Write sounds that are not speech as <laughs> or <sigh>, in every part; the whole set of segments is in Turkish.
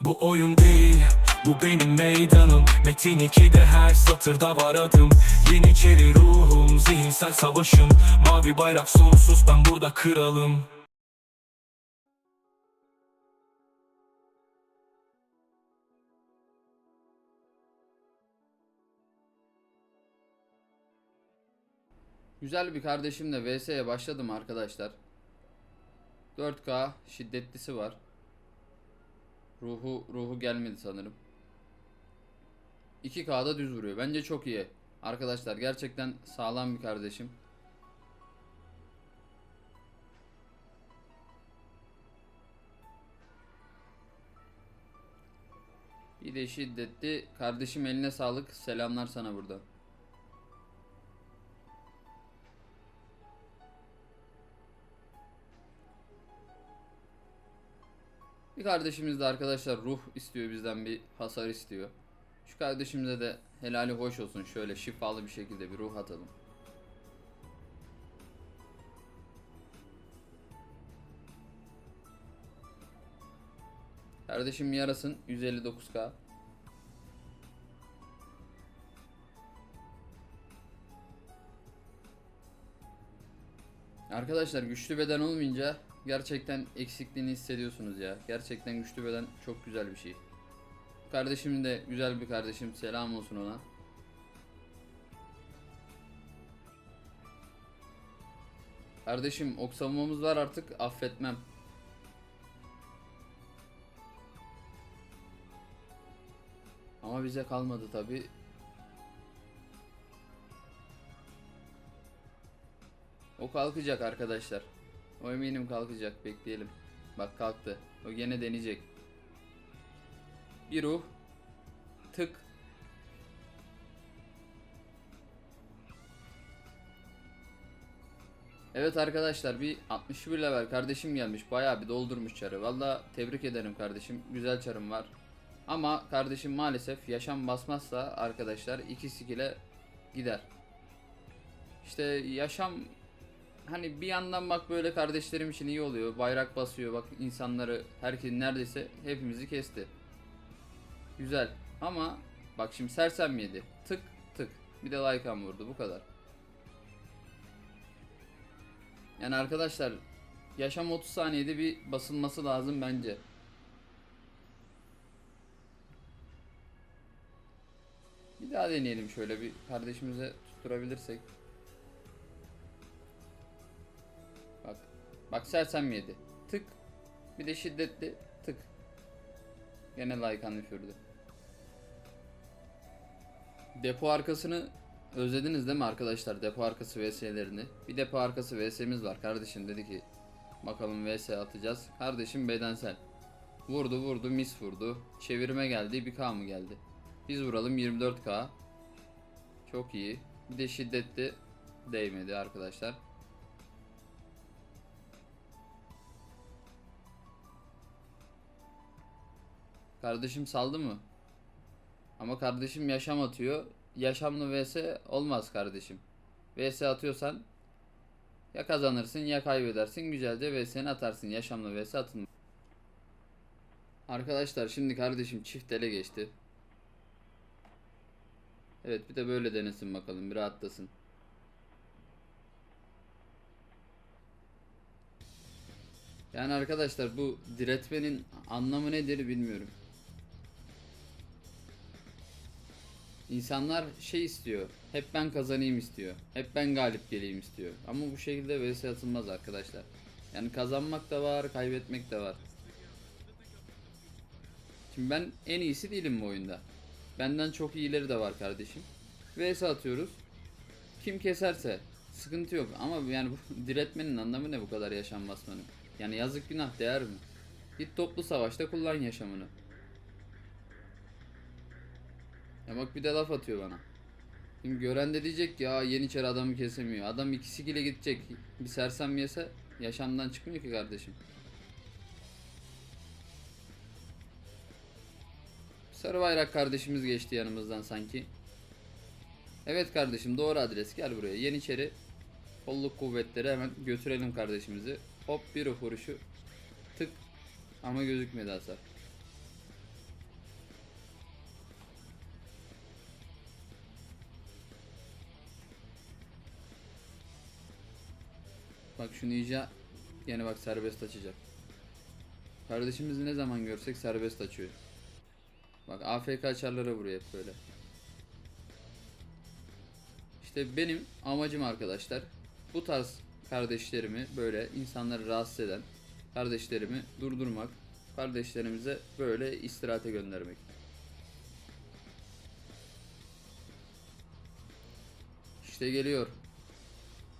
Bu oyun değil, bu benim meydanım Metin 2'de her satırda var adım Yeniçeri ruhum, zihinsel savaşım Mavi bayrak sonsuz, ben burada kralım Güzel bir kardeşimle VS'ye başladım arkadaşlar. 4K şiddetlisi var. Ruhu ruhu gelmedi sanırım. 2K'da düz vuruyor. Bence çok iyi. Arkadaşlar gerçekten sağlam bir kardeşim. Bir de şiddetli. Kardeşim eline sağlık. Selamlar sana burada. Bir kardeşimiz de arkadaşlar ruh istiyor bizden bir hasar istiyor. Şu kardeşimize de helali hoş olsun şöyle şifalı bir şekilde bir ruh atalım. Kardeşim yarasın 159k. Arkadaşlar güçlü beden olmayınca gerçekten eksikliğini hissediyorsunuz ya. Gerçekten güçlü beden çok güzel bir şey. Kardeşim de güzel bir kardeşim. Selam olsun ona. Kardeşim ok var artık affetmem. Ama bize kalmadı tabi. O kalkacak arkadaşlar. O eminim kalkacak. Bekleyelim. Bak kalktı. O gene deneyecek. Bir ruh. Tık. Evet arkadaşlar bir 61 level kardeşim gelmiş. Bayağı bir doldurmuş çarı. Valla tebrik ederim kardeşim. Güzel çarım var. Ama kardeşim maalesef yaşam basmazsa arkadaşlar iki skill'e gider. İşte yaşam hani bir yandan bak böyle kardeşlerim için iyi oluyor. Bayrak basıyor bak insanları herkes neredeyse hepimizi kesti. Güzel ama bak şimdi sersem yedi. Tık tık. Bir de Lycan vurdu bu kadar. Yani arkadaşlar yaşam 30 saniyede bir basılması lazım bence. Bir daha deneyelim şöyle bir kardeşimize tutturabilirsek. Bak sersem yedi. Tık. Bir de şiddetli tık. Gene Lycan üfürdü. Depo arkasını özlediniz değil mi arkadaşlar? Depo arkası VS'lerini. Bir depo arkası VS'miz var. Kardeşim dedi ki bakalım VS atacağız. Kardeşim bedensel. Vurdu vurdu mis vurdu. Çevirme geldi 1K mı geldi? Biz vuralım 24K. Çok iyi. Bir de şiddetli değmedi arkadaşlar. Kardeşim saldı mı? Ama kardeşim yaşam atıyor. Yaşamlı vs olmaz kardeşim. vs atıyorsan ya kazanırsın ya kaybedersin. Güzelce vs'ni atarsın. Yaşamlı vs atın. Arkadaşlar şimdi kardeşim çift ele geçti. Evet bir de böyle denesin bakalım. Bir rahatlasın. Yani arkadaşlar bu diretmenin anlamı nedir bilmiyorum. İnsanlar şey istiyor. Hep ben kazanayım istiyor. Hep ben galip geleyim istiyor. Ama bu şekilde vs atılmaz arkadaşlar. Yani kazanmak da var, kaybetmek de var. Şimdi ben en iyisi değilim bu oyunda. Benden çok iyileri de var kardeşim. vs atıyoruz. Kim keserse sıkıntı yok ama yani bu <laughs> diretmenin anlamı ne bu kadar yaşam basmanın? Yani yazık günah değer mi? Git toplu savaşta kullan yaşamını. Ya bak bir de laf atıyor bana. Şimdi gören de diyecek ki ya Yeniçeri adamı kesemiyor. Adam ikisi ile gidecek. Bir sersem yese yaşamdan çıkmıyor ki kardeşim. Sarı bayrak kardeşimiz geçti yanımızdan sanki. Evet kardeşim doğru adres gel buraya. Yeniçeri kolluk kuvvetleri hemen götürelim kardeşimizi. Hop bir vuruşu tık ama gözükmedi hasar. Bak şu ninja yine bak serbest açacak. Kardeşimizi ne zaman görsek serbest açıyor. Bak AFK açarlara buraya hep böyle. İşte benim amacım arkadaşlar bu tarz kardeşlerimi böyle insanları rahatsız eden kardeşlerimi durdurmak, kardeşlerimize böyle istirahate göndermek. İşte geliyor.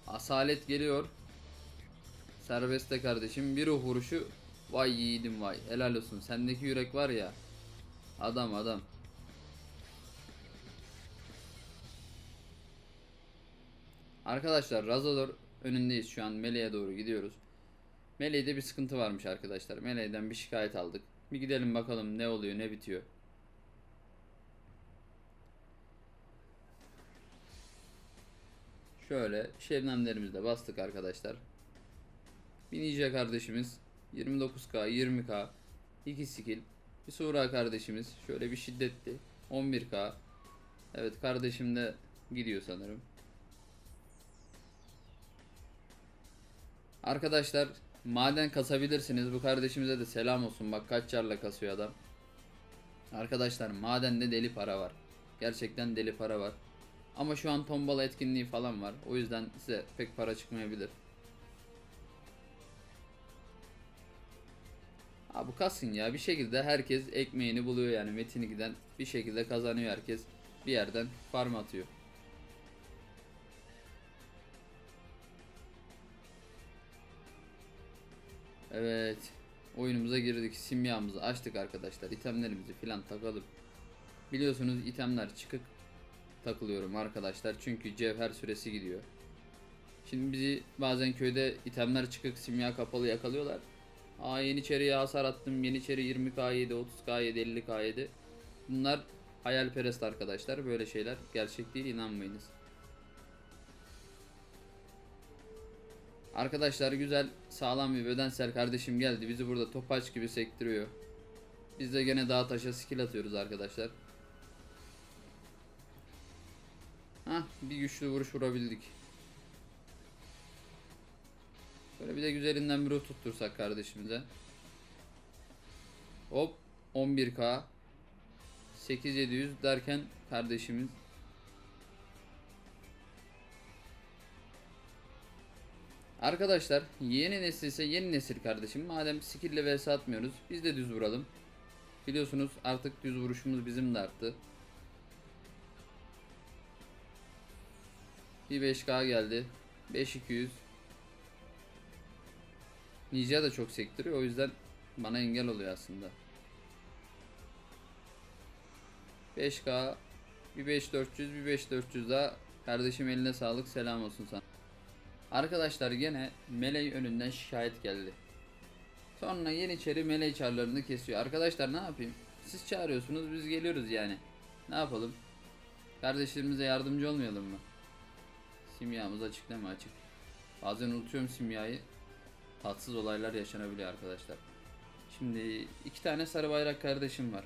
Asalet geliyor. Serbestte kardeşim bir ruh vuruşu. Vay yiğidim vay. Helal olsun. Sendeki yürek var ya. Adam adam. Arkadaşlar Razador önündeyiz şu an Meleğe doğru gidiyoruz. Meleğde bir sıkıntı varmış arkadaşlar. Meleğden bir şikayet aldık. Bir gidelim bakalım ne oluyor ne bitiyor. Şöyle şebnemlerimizi de bastık arkadaşlar. Bir Ninja kardeşimiz 29k 20k 2 skill. Bir Sura kardeşimiz şöyle bir şiddetli 11k. Evet kardeşim de gidiyor sanırım. Arkadaşlar maden kasabilirsiniz. Bu kardeşimize de selam olsun. Bak kaç çarla kasıyor adam. Arkadaşlar madende deli para var. Gerçekten deli para var. Ama şu an tombala etkinliği falan var. O yüzden size pek para çıkmayabilir. Ha bu kasın ya bir şekilde herkes ekmeğini buluyor yani Metin'i giden bir şekilde kazanıyor herkes bir yerden farm atıyor. Evet oyunumuza girdik simyamızı açtık arkadaşlar itemlerimizi filan takalım. Biliyorsunuz itemler çıkık takılıyorum arkadaşlar çünkü cevher süresi gidiyor. Şimdi bizi bazen köyde itemler çıkık simya kapalı yakalıyorlar. Aa Yeniçeri'ye hasar attım. Yeniçeri 20k yedi, 30k yedi, 50k yedi. Bunlar hayalperest arkadaşlar. Böyle şeyler gerçek değil inanmayınız. Arkadaşlar güzel sağlam bir bedensel kardeşim geldi. Bizi burada topaç gibi sektiriyor. Biz de gene dağ taşa skill atıyoruz arkadaşlar. Hah bir güçlü vuruş vurabildik. Böyle bir de güzelinden bir tuttursak kardeşimize. Hop 11k 8700 derken kardeşimiz Arkadaşlar yeni nesil ise yeni nesil kardeşim. Madem skill ile vs atmıyoruz biz de düz vuralım. Biliyorsunuz artık düz vuruşumuz bizim de arttı. Bir 5k geldi. 5200 Ninja da çok sektiriyor o yüzden bana engel oluyor aslında. 5K bir 5400 bir 5400 daha kardeşim eline sağlık selam olsun sana. Arkadaşlar gene Meley önünden şikayet geldi. Sonra Yeniçeri Meley çarlarını kesiyor. Arkadaşlar ne yapayım? Siz çağırıyorsunuz biz geliyoruz yani. Ne yapalım? Kardeşlerimize yardımcı olmayalım mı? Simyamız açık değil mi? Açık. Bazen unutuyorum simyayı tatsız olaylar yaşanabiliyor arkadaşlar. Şimdi iki tane sarı bayrak kardeşim var.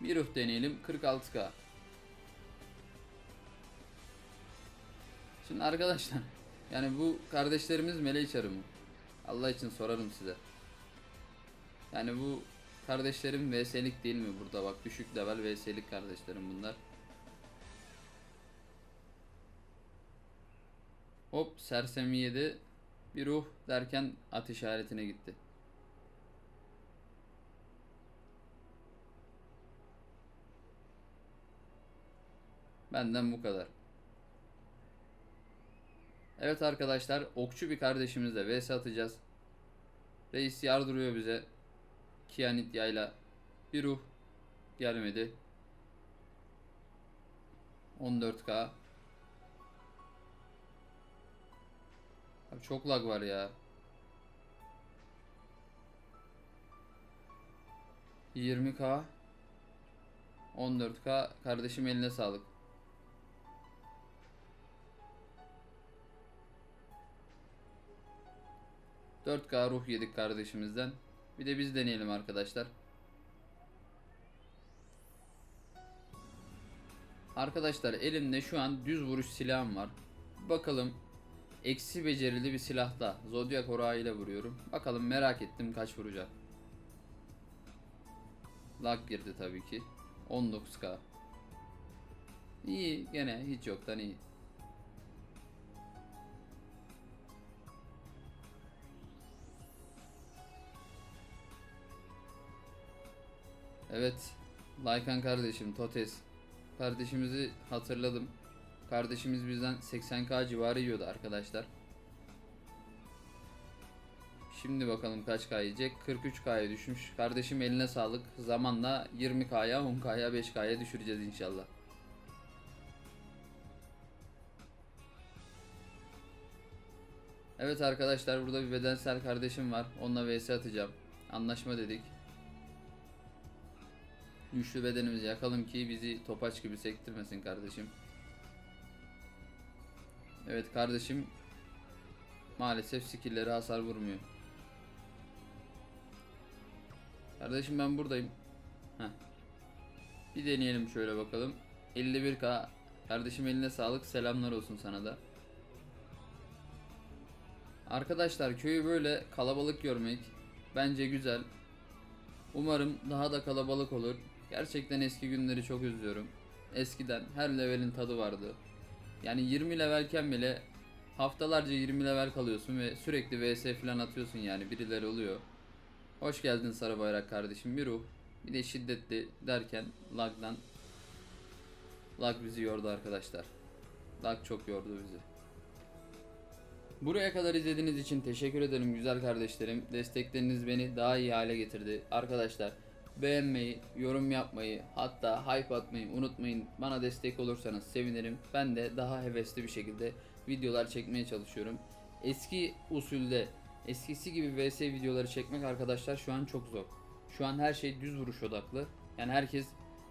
Bir ruh deneyelim 46k. Şimdi arkadaşlar yani bu kardeşlerimiz meleği çarı mı? Allah için sorarım size. Yani bu kardeşlerim VS'lik değil mi burada bak düşük level VS'lik kardeşlerim bunlar. Hop sersemi yedi. Bir ruh derken at işaretine gitti. Benden bu kadar. Evet arkadaşlar okçu bir kardeşimizle vs atacağız. Reis yardırıyor bize. Kianit yayla. Bir ruh gelmedi. 14k Abi çok lag var ya. 20k 14k kardeşim eline sağlık. Dört k ruh yedik kardeşimizden. Bir de biz deneyelim arkadaşlar. Arkadaşlar elimde şu an düz vuruş silahım var. Bakalım eksi becerili bir silahla Zodiac Ora ile vuruyorum. Bakalım merak ettim kaç vuracak. Lag girdi tabii ki. 19k. İyi gene hiç yoktan iyi. Evet. Laykan kardeşim Totes. Kardeşimizi hatırladım. Kardeşimiz bizden 80k civarı yiyordu arkadaşlar. Şimdi bakalım kaç K yiyecek. 43K'ya düşmüş. Kardeşim eline sağlık. Zamanla 20K'ya, 10K'ya, 5K'ya düşüreceğiz inşallah. Evet arkadaşlar burada bir bedensel kardeşim var. Onunla vs atacağım. Anlaşma dedik. Güçlü bedenimizi yakalım ki bizi topaç gibi sektirmesin kardeşim. Evet kardeşim maalesef skill'leri hasar vurmuyor. Kardeşim ben buradayım. Heh. Bir deneyelim şöyle bakalım. 51k. Kardeşim eline sağlık. Selamlar olsun sana da. Arkadaşlar köyü böyle kalabalık görmek bence güzel. Umarım daha da kalabalık olur. Gerçekten eski günleri çok özlüyorum. Eskiden her levelin tadı vardı. Yani 20 levelken bile haftalarca 20 level kalıyorsun ve sürekli vs falan atıyorsun yani birileri oluyor. Hoş geldin Sarı Bayrak kardeşim bir ruh. Bir de şiddetli derken lagdan lag bizi yordu arkadaşlar. Lag çok yordu bizi. Buraya kadar izlediğiniz için teşekkür ederim güzel kardeşlerim. Destekleriniz beni daha iyi hale getirdi. Arkadaşlar beğenmeyi, yorum yapmayı, hatta hype atmayı unutmayın. Bana destek olursanız sevinirim. Ben de daha hevesli bir şekilde videolar çekmeye çalışıyorum. Eski usulde, eskisi gibi VS videoları çekmek arkadaşlar şu an çok zor. Şu an her şey düz vuruş odaklı. Yani herkes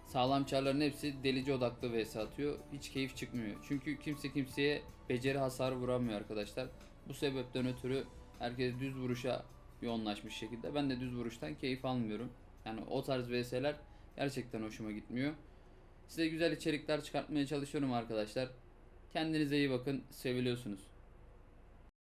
sağlam çarların hepsi delici odaklı vs atıyor. Hiç keyif çıkmıyor. Çünkü kimse kimseye beceri hasarı vuramıyor arkadaşlar. Bu sebepten ötürü herkes düz vuruşa yoğunlaşmış şekilde. Ben de düz vuruştan keyif almıyorum. Yani o tarz vs'ler gerçekten hoşuma gitmiyor. Size güzel içerikler çıkartmaya çalışıyorum arkadaşlar. Kendinize iyi bakın. Seviliyorsunuz.